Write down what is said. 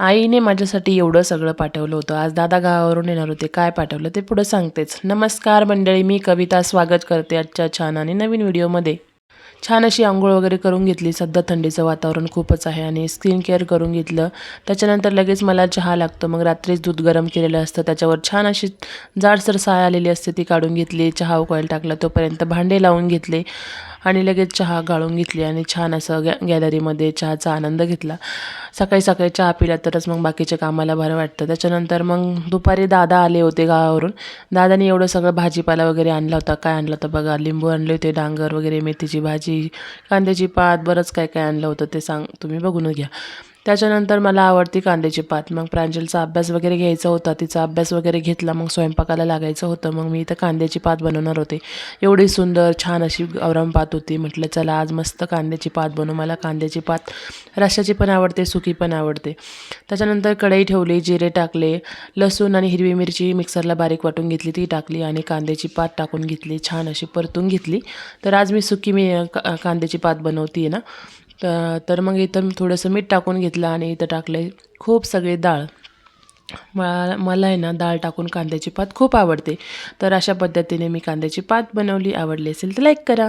आईने माझ्यासाठी एवढं सगळं पाठवलं होतं. आज दादा गावावरून येणार होते. काय पाठवलं ते पुढं सांगतेच. नमस्कार मंडळी मी कविता स्वागत करते आजच्या छान आणि नवीन व्हिडिओमध्ये. छान अशी आंघोळ वगैरे करून घेतली. सध्या थंडीचं वातावरण खूपच आहे आणि स्किन केअर करून घेतलं. त्याच्यानंतर लगेच मला चहा लागतो. मग रात्रीच दूध गरम केलेलं असतं. त्याच्यावर छान अशी जाडसर साय आलेली असते. ती काढून घेतली. चहा उकळायला टाकला. तोपर्यंत भांडे लावून घेतले आणि लगेच चहा गाळून घेतली आणि छान असं गॅ गॅलरीमध्ये चहाचा आनंद घेतला. सकाळी सकाळी चहा पिला तरच मग बाकीच्या कामाला बरं वाटतं. त्याच्यानंतर मग दुपारी दादा आले होते गावावरून. दादाने एवढं सगळं भाजीपाला वगैरे आणला होता. काय आणलं होतं बघा? लिंबू आणले होते डांगर वगैरे मेथीची भाजी कांद्याची पात बरंच काय काय आणलं होतं ते सांग तुम्ही बघून घ्या. त्याच्यानंतर मला आवडती कांद्याची पात. मग प्रांजलचा अभ्यास वगैरे घ्यायचा होता. तिचा अभ्यास वगैरे घेतला. मग स्वयंपाकाला लागायचं होतं. मग मी इथं कांद्याची पात बनवणार होते. एवढी सुंदर छान अशी गौरम पात होती. म्हटलं चला आज मस्त कांद्याची पात बनवू. मला कांद्याची पात रशाची पण आवडते सुकी पण आवडते. त्याच्यानंतर कढई ठेवली जिरे टाकले लसूण आणि हिरवी मिरची मिक्सरला बारीक वाटून घेतली ती टाकली आणि कांद्याची पात टाकून घेतली. छान अशी परतून घेतली. तर आज मी सुकी मी का- कांद्याची पात बनवते ना. तर मग इथं मी थोडंसं मीठ टाकून घेतलं आणि इथं टाकलं आहे खूप सगळे डाळ. मला मला आहे ना डाळ टाकून कांद्याची पात खूप आवडते. तर अशा पद्धतीने मी कांद्याची पात बनवली. आवडली असेल तर लाईक करा.